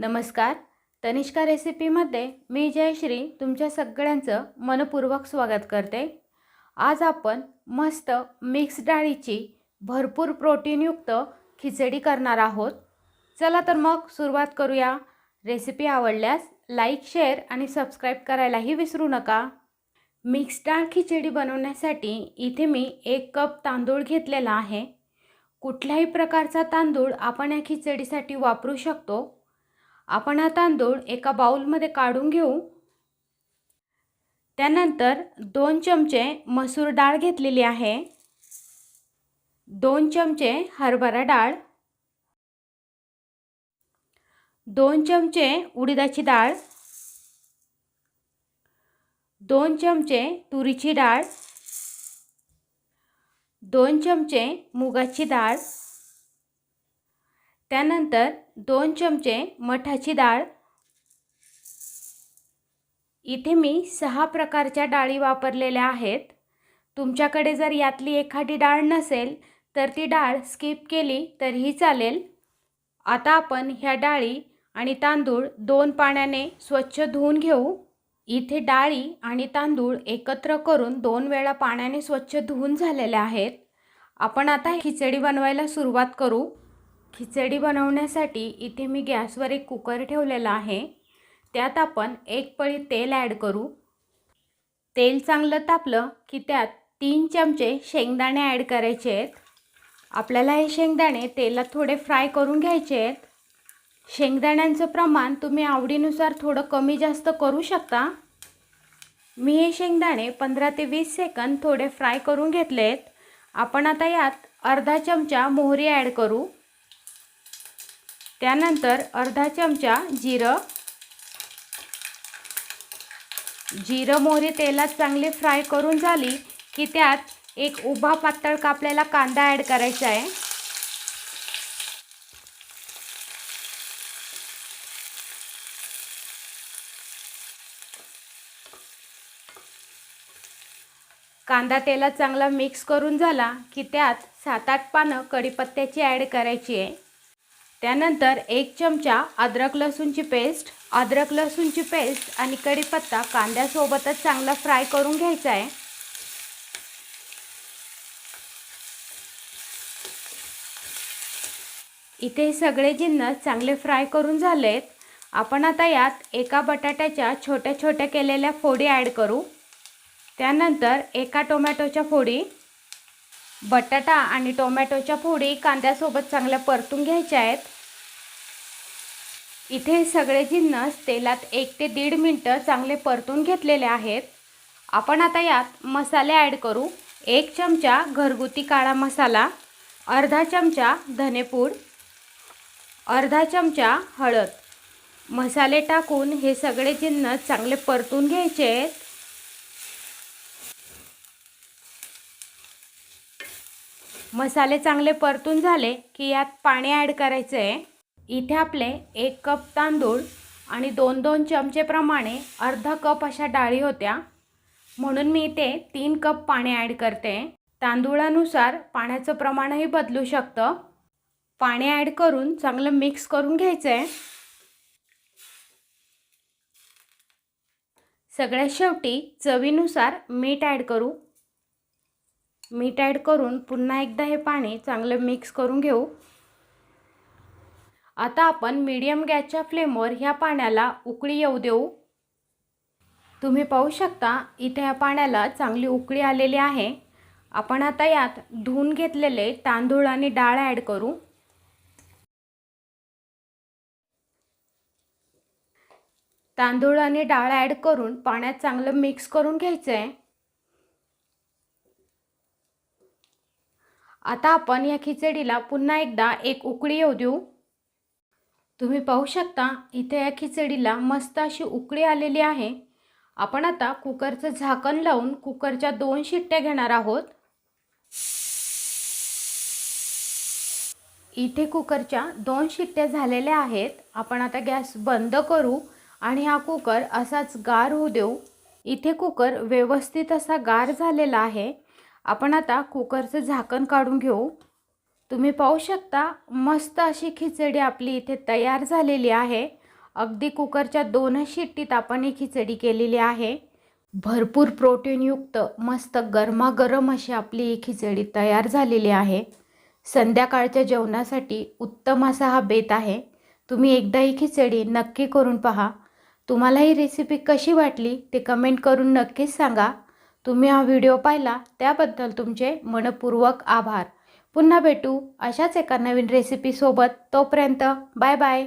नमस्कार. तनिष्का रेसिपीमध्ये मी जयश्री तुमच्या सगळ्यांचं मनपूर्वक स्वागत करते. आज आपण मस्त मिक्स डाळीची भरपूर प्रोटीनयुक्त खिचडी करणार आहोत. चला तर मग सुरुवात करूया. रेसिपी आवडल्यास लाईक शेअर आणि सबस्क्राईब करायलाही विसरू नका. मिक्स डाळ खिचडी बनवण्यासाठी इथे मी एक कप तांदूळ घेतलेला आहे. कुठल्याही प्रकारचा तांदूळ आपण या खिचडीसाठी वापरू शकतो. आपण हा तांदूळ एका बाउलमध्ये काढून घेऊ. त्यानंतर दोन चमचे मसूर डाळ घेतलेली आहे. दोन चमचे हरभरा डाळ. दोन चमचे उडीदाची डाळ. दोन चमचे तुरीची डाळ. दोन चमचे मुगाची डाळ. त्यानंतर दोन चमचे मठाची डाळ. इथे मी सहा प्रकारच्या डाळी वापरलेल्या आहेत. तुमच्याकडे जर यातली एखादी डाळ नसेल तर ती डाळ स्किप केली तरीही चालेल. आता आपण ह्या डाळी आणि तांदूळ दोन पाण्याने स्वच्छ धुवून घेऊ. इथे डाळी आणि तांदूळ एकत्र करून दोन वेळा पाण्याने स्वच्छ धुवून झालेले आहेत. आपण आता खिचडी बनवायला सुरुवात करू. खिचडी बनवण्यासाठी इथे मी गॅसवर एक कुकर ठेवलेला आहे. त्यात आपण एक पळी तेल ॲड करू. तेल चांगलं तापलं की त्यात तीन चमचे शेंगदाणे ॲड करायचे आहेत. आपल्याला हे शेंगदाणे तेलात थोडे फ्राय करून घ्यायचे आहेत. शेंगदाण्यांचं प्रमाण तुम्ही आवडीनुसार थोडं कमी जास्त करू शकता. मी हे शेंगदाणे पंधरा ते वीस सेकंद थोडे फ्राय करून घेतले आहेत आपण आता यात अर्धा चमचा मोहरी ॲड करू. त्यानंतर अर्धा चमचा जिरं. जिरं मोहरी तेलात चांगली फ्राय करून झाली की त्यात एक उभा पातळ कापलेला कांदा ॲड करायचा आहे. कांदा तेलात चांगला मिक्स करून झाला की त्यात सात आठ पानं कढीपत्त्याची ॲड करायची आहे. त्यानंतर एक चमचा अद्रक लसूणची पेस्ट अद्रक लसूणची पेस्ट आणि कढीपत्ता कांद्यासोबतच चांगला फ्राय करून घ्यायचा आहे. इथे सगळे जिन्नस चांगले फ्राय करून झालेत. आपण आता यात एका बटाट्याच्या छोट्या छोट्या केलेल्या फोडी ॲड करू. त्यानंतर एका टोमॅटोच्या फोडी बटाटा आणि टोमॅटोच्या फोडी कांद्यासोबत चांगल्या परतून घ्यायच्या आहेत. इथे सगळे जिन्नस तेलात एक ते दीड मिनटं चांगले परतून घेतलेले आहेत. आपण आता यात मसाले ॲड करू. एक चमचा घरगुती काळा मसाला अर्धा चमचा धनेपूड अर्धा चमचा हळद. मसाले टाकून हे सगळे जिन्नस चांगले परतून घ्यायचे आहेत. मसाले चांगले परतून झाले की यात पाणी ॲड करायचं आहे इथे आपले एक कप तांदूळ आणि दोन दोन चमचेप्रमाणे अर्धा कप अशा डाळी होत्या. म्हणून मी इथे तीन कप पाणी ॲड करते. तांदूळानुसार पाण्याचं प्रमाणही बदलू शकतं. पाणी ॲड करून चांगलं मिक्स करून घ्यायचं आहे सगळ्यात शेवटी चवीनुसार मीठ ॲड करू. मीठ ॲड करून पुन्हा एकदा हे पाणी चांगलं मिक्स करून घेऊ. आता आपण मीडियम गॅसच्या फ्लेमवर ह्या पाण्याला उकळी येऊ देऊ. तुम्ही पाहू शकता इथे ह्या पाण्याला चांगली उकळी आलेली आहे. आपण आता यात धुवून घेतलेले तांदूळ आणि डाळ ॲड करू. तांदूळ आणि डाळ ॲड करून पाण्यात चांगलं मिक्स करून घ्यायचं आहे आता आपण या खिचडीला पुन्हा एकदा एक उकळी येऊ देऊ. तुम्ही पाहू शकता इथे या खिचडीला मस्त अशी उकळी आलेली आहे. आपण आता कुकरचं झाकण लावून कुकरच्या दोन शिट्ट्या घेणार आहोत. इथे कुकरच्या दोन शिट्ट्या झालेल्या आहेत. आपण आता गॅस बंद करू आणि हा कुकर असाच गार होऊ देऊ. इथे कुकर व्यवस्थित असा गार झालेला आहे. आपण आता कुकरचं झाकण काढून घेऊ. तुम्ही पाहू शकता मस्त अशी खिचडी आपली इथे तयार झालेली आहे. अगदी कुकरच्या दोनच शिट्टीत आपण ही खिचडी केलेली आहे. भरपूर प्रोटीनयुक्त मस्त गरमागरम अशी आपली ही खिचडी तयार झालेली आहे. संध्याकाळच्या जेवणासाठी उत्तम असा हा बेत आहे. तुम्ही एकदा ही खिचडी नक्की करून पहा. तुम्हाला ही रेसिपी कशी वाटली ते कमेंट करून नक्कीच सांगा. तुम्ही हा व्हिडिओ पाहिला त्याबद्दल तुमचे मनपूर्वक आभार. पुन्हा भेटू अशाच एका नवीन रेसिपीसोबत तोपर्यंत बाय बाय